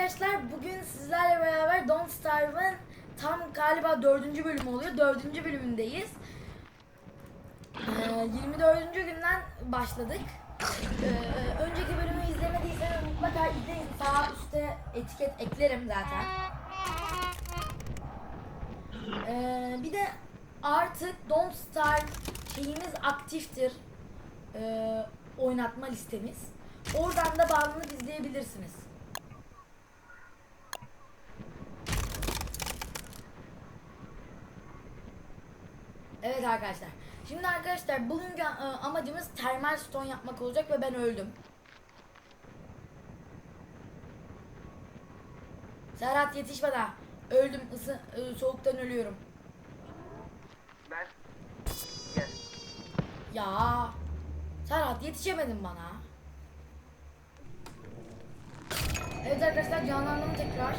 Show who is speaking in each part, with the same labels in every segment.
Speaker 1: Arkadaşlar bugün sizlerle beraber Don't Starve'ın tam galiba dördüncü bölümü oluyor. Dördüncü bölümündeyiz. Ee, 24. günden başladık. Ee, önceki bölümü izlemediyseniz mutlaka izleyin. Sağ üstte etiket eklerim zaten. Ee, bir de artık Don't Starve şeyimiz aktiftir. Ee, oynatma listemiz. Oradan da bağlanıp izleyebilirsiniz. Evet arkadaşlar. Şimdi arkadaşlar bugünkü e, amacımız termal stone yapmak olacak ve ben öldüm. Serhat yetiş bana. Öldüm. Isı, e, soğuktan ölüyorum.
Speaker 2: Ben gel.
Speaker 1: Ya. Serhat yetişemedin bana. Evet arkadaşlar canlandım tekrar.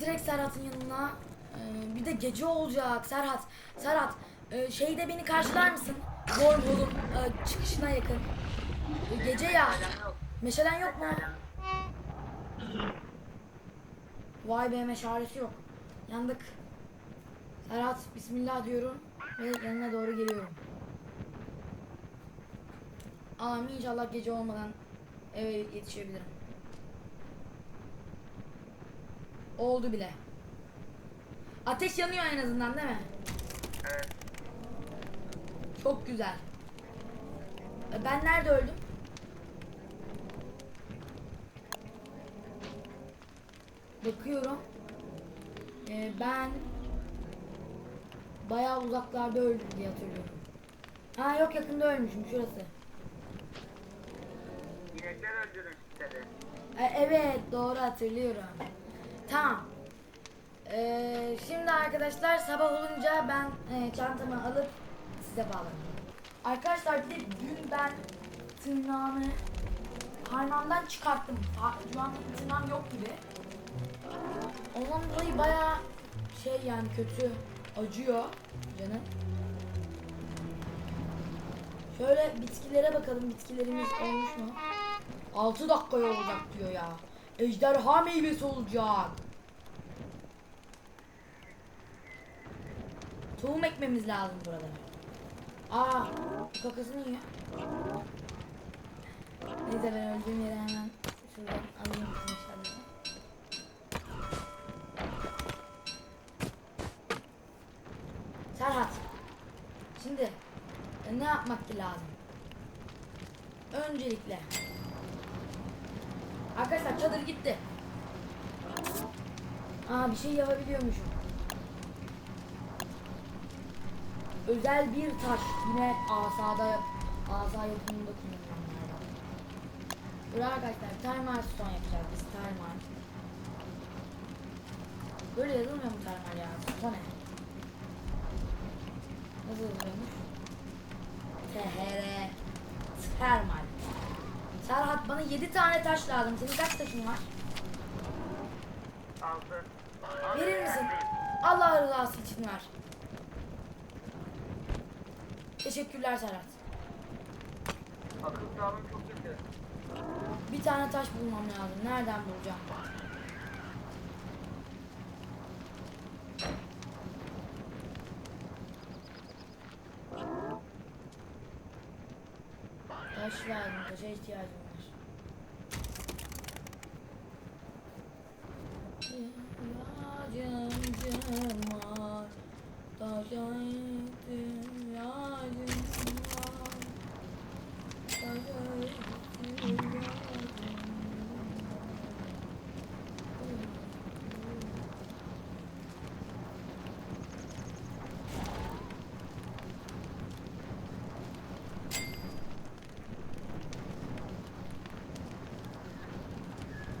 Speaker 1: Direkt Serhat'ın yanına. Ee, bir de gece olacak Serhat. Serhat e, şeyde beni karşılar mısın? Wormhole'un e, çıkışına yakın. E, gece ya. Meşalen yok mu? Vay be meşalesi yok. Yandık. Serhat bismillah diyorum ve yanına doğru geliyorum. Allah'ım inşallah gece olmadan eve yetişebilirim. Oldu bile. Ateş yanıyor en azından değil mi?
Speaker 2: Evet.
Speaker 1: Çok güzel. E, Ben nerede öldüm? Bakıyorum. E, ben bayağı uzaklarda öldüm diye hatırlıyorum. Ha yok yakında ölmüşüm şurası.
Speaker 2: İnekler öldürür istedi.
Speaker 1: E, evet doğru hatırlıyorum. Tamam. E, şimdi arkadaşlar sabah olunca ben e, çantamı alıp size bağlanıyorum. Arkadaşlar bir de dün ben tırnağımı parmağımdan çıkarttım. Şu an tırnağım yok gibi. Ondan dolayı bayağı şey yani kötü acıyor canım. Şöyle bitkilere bakalım bitkilerimiz olmuş mu? 6 dakikaya olacak diyor ya. Ejderha meyvesi olacak. Tohum ekmemiz lazım burada. Aa, kakasını yiyor. Neyse ben öldüğüm yere hemen şuradan alayım inşallah. Serhat. Şimdi e, ne yapmak lazım? Öncelikle Arkadaşlar çadır gitti. Aa bir şey yapabiliyormuşum. Özel bir taş yine asada asa yapımında kullanıyorum. Dur arkadaşlar termal stone yapacağız biz termal. Böyle yazılmıyor mu termal ya? Sana ne? Nasıl yazılıyormuş? THR Termal. Serhat bana 7 tane taş lazım. Senin kaç taşın var? Verir misin? Allah rızası için ver. Teşekkürler Serhat.
Speaker 2: Akıl sağlığım çok kötü.
Speaker 1: Bir tane taş bulmam lazım. Nereden bulacağım? Taş lazım. Taşa ihtiyacım var. İhtiyacım var. Taşa ihtiyacım var. Taşa ihtiyacım var.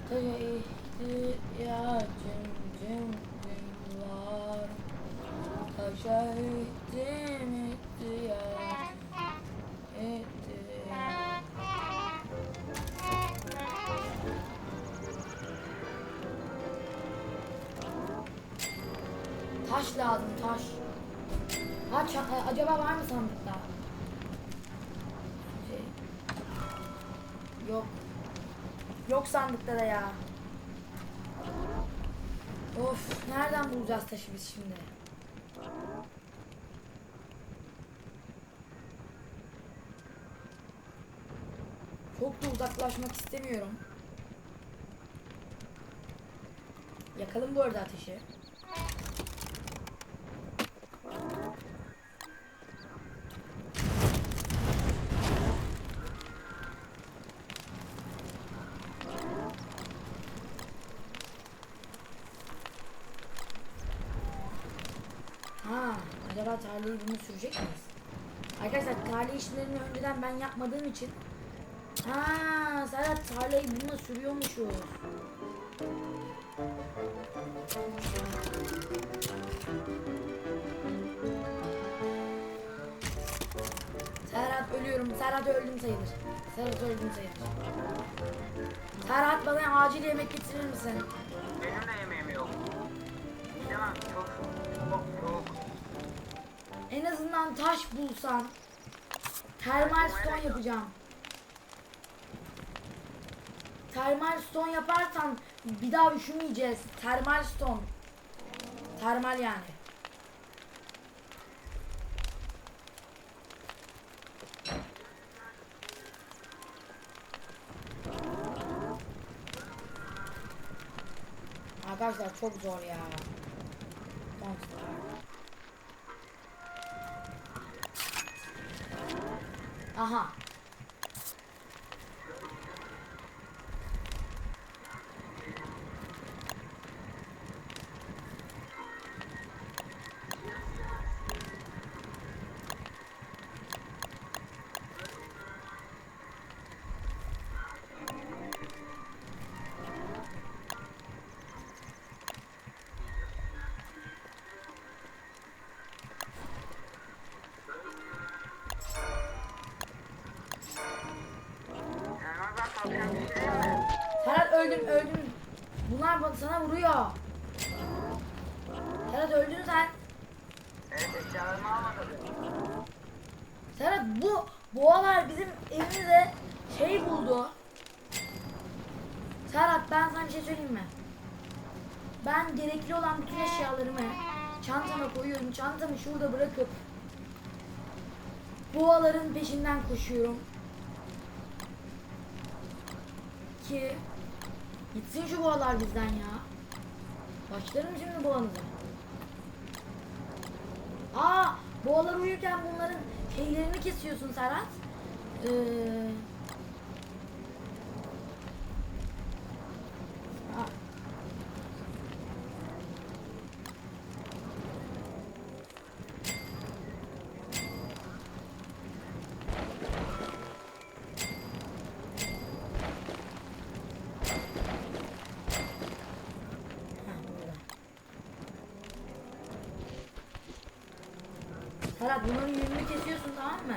Speaker 1: Taşa ihtiyacım cım cım var. Taşa ihtim ihtiyaç ihtiyaç. Taş lazım taş. Ha, e, acaba var mı sandıkta? Şey. Yok. Yok sandıkta da ya. Of nereden bulacağız taşı biz şimdi? Çok da uzaklaşmak istemiyorum. Yakalım bu arada ateşi. Ha, acaba tarlayı bunu sürecek miyiz? Arkadaşlar tarla işlerini önceden ben yapmadığım için Ha, Serhat tarlayı bununla sürüyormuşuz. Serhat ölüyorum. Serhat öldüm sayılır. Serhat öldüm sayılır. Serhat bana acil yemek getirir misin?
Speaker 2: Benim de yemeğim yok. Gidemem. Çok çok soğuk.
Speaker 1: En azından taş bulsan. Termal stone yapacağım. Termal stone yaparsan bir daha üşümeyeceğiz. Termal stone. Termal yani. Arkadaşlar çok zor ya. Aha.
Speaker 2: Ben
Speaker 1: sana bir şey söyleyeyim mi? Ben gerekli olan bütün eşyalarımı çantama koyuyorum. Çantamı şurada bırakıp boğaların peşinden koşuyorum. Ki gitsin şu boğalar bizden ya. Başlarım şimdi boğanıza. Aa, boğalar uyurken bunların şeylerini kesiyorsun Serhat. Ee, Bunların yününü kesiyorsun tamam mı?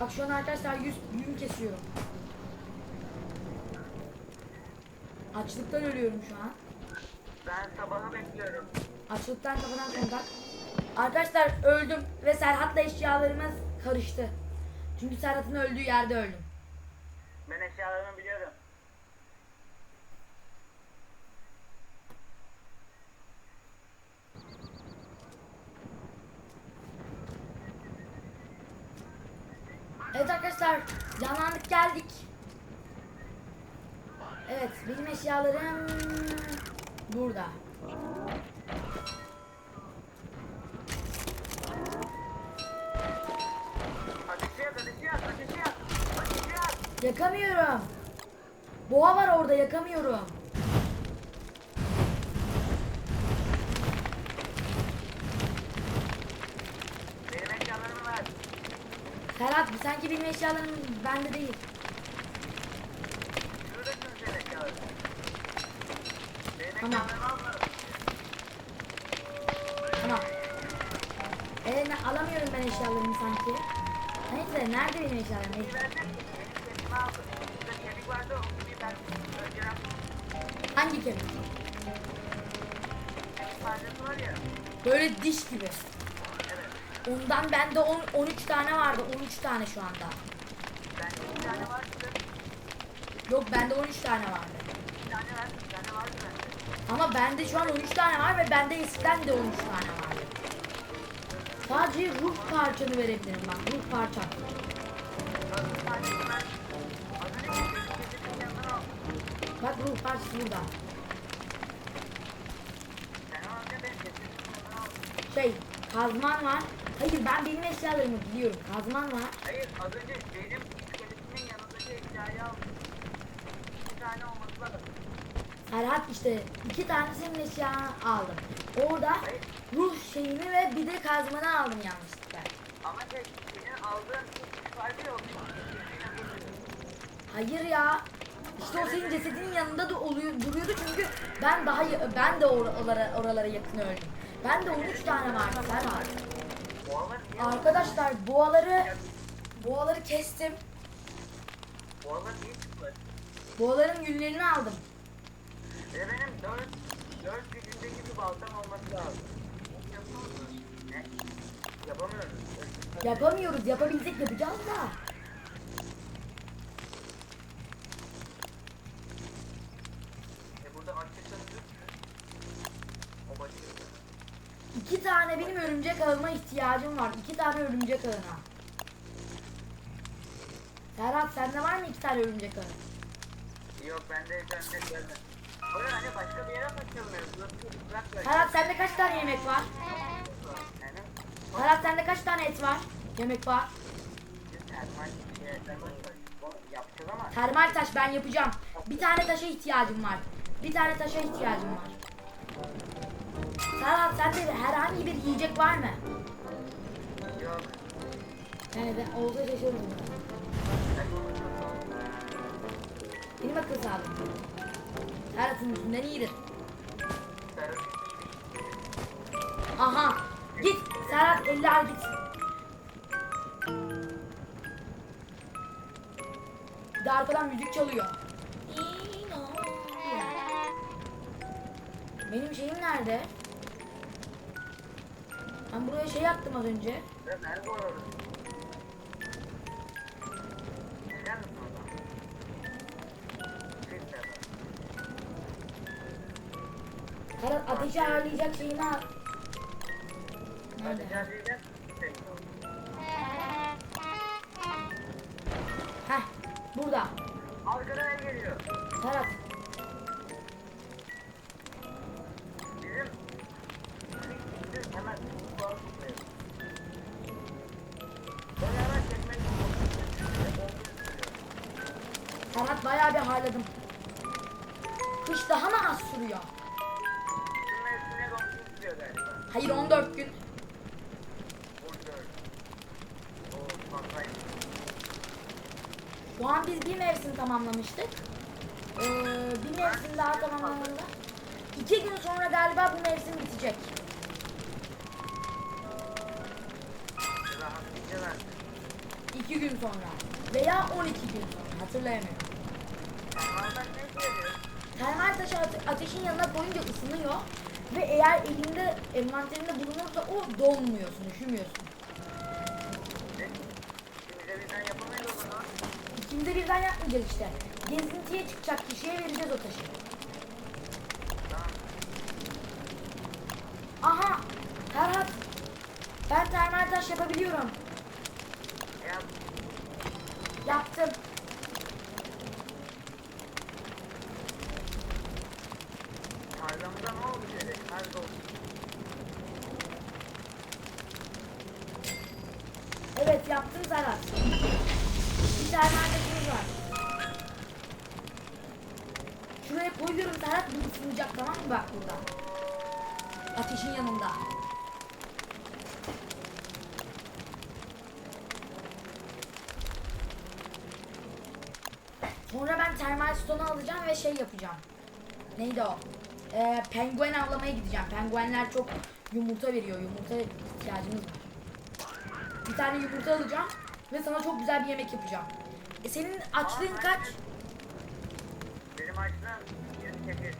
Speaker 1: Bak şu an arkadaşlar yüz, yün kesiyorum. Açlıktan ölüyorum şu an.
Speaker 2: Ben sabahı bekliyorum.
Speaker 1: Açlıktan kafadan kontak. Arkadaşlar öldüm ve Serhat'la eşyalarımız karıştı. Çünkü Serhat'ın öldüğü yerde öldüm.
Speaker 2: Ben eşyalarımı biliyorum.
Speaker 1: Evet arkadaşlar canlandık geldik. Evet benim eşyalarım burada. Yakamıyorum. Boğa var orada yakamıyorum.
Speaker 2: Benim eşyalarımı ver.
Speaker 1: Serhat sanki benim eşyalarım bende değil. Tamam. Tamam. Ee, alamıyorum ben eşyalarımı sanki. Neyse nerede benim eşyalarım?
Speaker 2: Önceden
Speaker 1: Hangi kemik? Böyle diş gibi. Ondan bende on- 13 tane vardı. 13 tane şu anda.
Speaker 2: Bende bir tane var. Şurada
Speaker 1: Yok bende 13 tane vardı.
Speaker 2: bir tane ver. Bir tane vardı bende.
Speaker 1: Ama bende şu an 13 tane var ve bende eskiden de 13 tane var. Sadece ruh parçanı verebilirim bak ruh parçam. Bak ruh parçası burada. Şey kazman var. Hayır ben benim eşyalarımı biliyorum. Kazman var.
Speaker 2: Hayır az önce benim iskeletimin yanındaki eşyayı aldım. İki tane olması lazım.
Speaker 1: Serhat işte iki tane senin eşyanı aldım. Orada ruh şeyini ve bir de kazmanı aldım yanlışlıkla.
Speaker 2: Ama şey senin aldığın hiç farkı yok.
Speaker 1: Hayır ya. İşte o senin cesedinin yanında da oluyor, duruyordu çünkü ben daha ben de oralara, oralara yakın öldüm. Ben de 13 tane vardı.
Speaker 2: Boğalar niye
Speaker 1: Arkadaşlar boğaları boğaları kestim.
Speaker 2: Boğalar niye çıktılar?
Speaker 1: Boğaların yünlerini aldım.
Speaker 2: Ve benim dört, dört gücündeki bir baltam olması lazım. Ne? Yapamıyoruz.
Speaker 1: Yapamıyoruz. Yapabilsek yapacağız da. Tane benim örümcek ağıma ihtiyacım var. İki tane örümcek ağına. Serhat sende var mı iki tane örümcek ağı?
Speaker 2: Yok bende bende gelme. Oraya hani başka bir yere böyle.
Speaker 1: Serhat sende kaç tane yemek var? Serhat sende kaç tane et var? Yemek var.
Speaker 2: şey, Termal
Speaker 1: taş ben yapacağım. Bir tane taşa ihtiyacım var. Bir tane taşa ihtiyacım var. Serhat sende herhangi bir yiyecek var mı?
Speaker 2: yok.
Speaker 1: Yani ben olsa şaşırırım. Benim akıl sağlığım. Serhat'ın üstünden iyidir. Aha. Git. Serhat eller git. Bir de arkadan müzik çalıyor. Benim şeyim nerede? Ben buraya şey attım az önce. Serhat ateşi ayarlayacak şeyini al. Nerede?
Speaker 2: Şey,
Speaker 1: Heh. Burada.
Speaker 2: Arkadan el geliyor.
Speaker 1: Serhat. Harladım. Kış daha mı az sürüyor? Hayır 14 gün.
Speaker 2: 14. Oo fazlaymış.
Speaker 1: Şu an biz bir mevsim tamamlamıştık. Ee, bir mevsim daha tamamlandı. İki gün sonra galiba bu mevsim bitecek. İki gün sonra. Veya 12 gün sonra. Hatırlayamıyorum. Termal ate- ateşin yanına koyunca ısınıyor. Ve eğer elinde envanterinde bulunursa o donmuyorsun, üşümüyorsun.
Speaker 2: De bizden yapamayız o zaman.
Speaker 1: İkimiz de birden yapmayacağız işte. Gezintiye çıkacak kişiye vereceğiz o taşı. Aha! Serhat! Ben termal taş yapabiliyorum.
Speaker 2: Yap.
Speaker 1: Yaptım. Sonra ben termal stonu alacağım ve şey yapacağım. Neydi o? Ee, penguen avlamaya gideceğim. Penguenler çok yumurta veriyor. Yumurta ihtiyacımız var. Bir tane yumurta alacağım ve sana çok güzel bir yemek yapacağım. E senin açlığın kaç?
Speaker 2: Benim açtığım 28.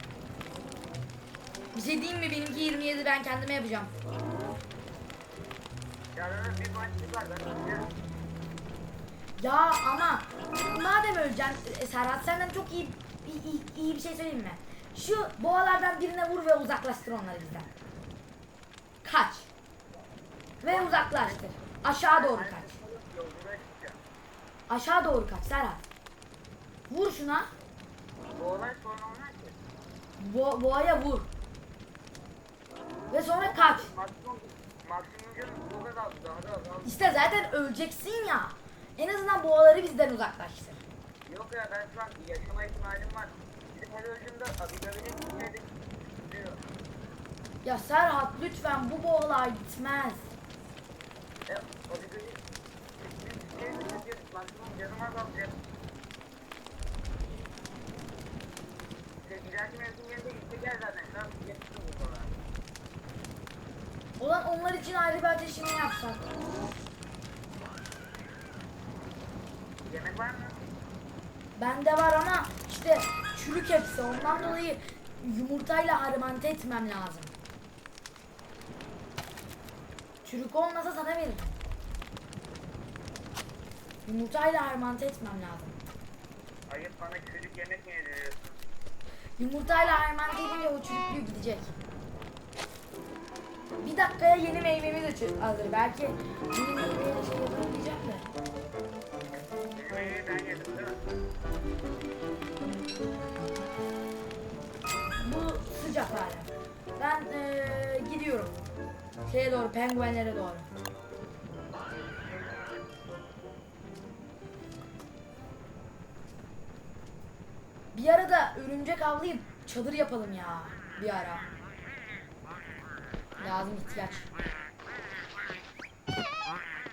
Speaker 1: Bir şey diyeyim mi? Benimki 27 ben kendime yapacağım.
Speaker 2: Yarın bir maçlık var. Ben.
Speaker 1: Ya ama madem öleceksin e, Serhat senden çok iyi iyi, iyi, bir şey söyleyeyim mi? Şu boğalardan birine vur ve uzaklaştır onları bizden. Kaç. Ve uzaklaştır. Aşağı doğru kaç. Aşağı doğru kaç Serhat. Vur şuna. Bo boğaya vur. Ve sonra kaç. İşte zaten öleceksin ya. En azından boğaları bizden uzaklaştır.
Speaker 2: Yok ya ben şu an yaşama ihtimalim var. Bizim her öldüğümde gitmedi. Diyor.
Speaker 1: Ya Serhat lütfen bu boğalar gitmez.
Speaker 2: E, Abigail'in gitmedi. Çünkü maksimum canım azalacak. İşte ileriki mevsim yerinde gidecekler zaten. Şu an yetiştim bu kadar.
Speaker 1: Ulan onlar için ayrı bir ateşini yapsak.
Speaker 2: Yemek var mı?
Speaker 1: Bende var ama işte çürük hepsi. Ondan dolayı yumurtayla harmante etmem lazım. Çürük olmasa sana veririm. Yumurtayla harmante etmem lazım.
Speaker 2: Ayıp bana çocuk yemek mi yediriyorsun?
Speaker 1: Yumurtayla harmante edince o çürüklüğü gidecek. Bir dakikaya yeni meyvemiz hazır. Belki yeni meyveyle şey yapamayacağım Bu sıcak hala. Ben eee, gidiyorum. Şeye doğru, penguenlere doğru. Bir ara da örümcek avlayıp çadır yapalım ya. Bir ara. Lazım ihtiyaç.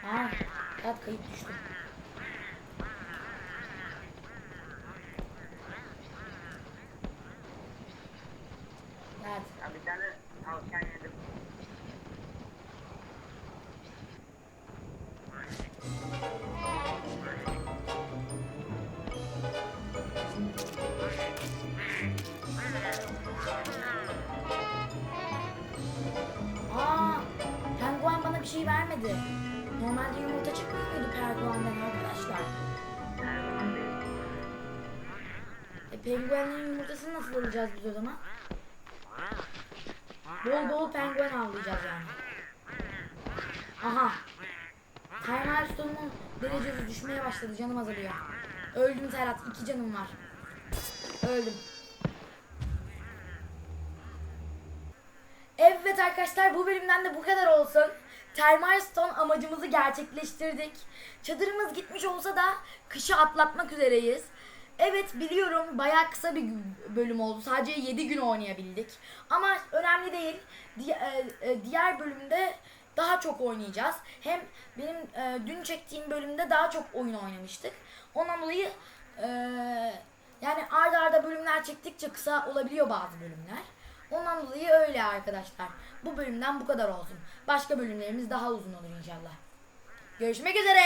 Speaker 1: Aa, evet kayıp düştü. Vermedi. Normalde yumurta çıkmıyor muydu penguenden arkadaşlar? E penguenin yumurtasını nasıl alacağız biz o zaman? Bol bol penguen avlayacağız yani. Aha. Timer Stone'un derecesi düşmeye başladı. Canım azalıyor. Öldüm Serhat. iki canım var. Öldüm. Evet arkadaşlar bu bölümden de bu kadar olsun. Termal Stone amacımızı gerçekleştirdik. Çadırımız gitmiş olsa da kışı atlatmak üzereyiz. Evet biliyorum bayağı kısa bir bölüm oldu. Sadece 7 gün oynayabildik. Ama önemli değil. E, e, diğer bölümde daha çok oynayacağız. Hem benim e, dün çektiğim bölümde daha çok oyun oynamıştık. Ondan dolayı yani arda arda bölümler çektikçe kısa olabiliyor bazı bölümler. Ondan dolayı öyle arkadaşlar. Bu bölümden bu kadar olsun. Başka bölümlerimiz daha uzun olur inşallah. Görüşmek üzere.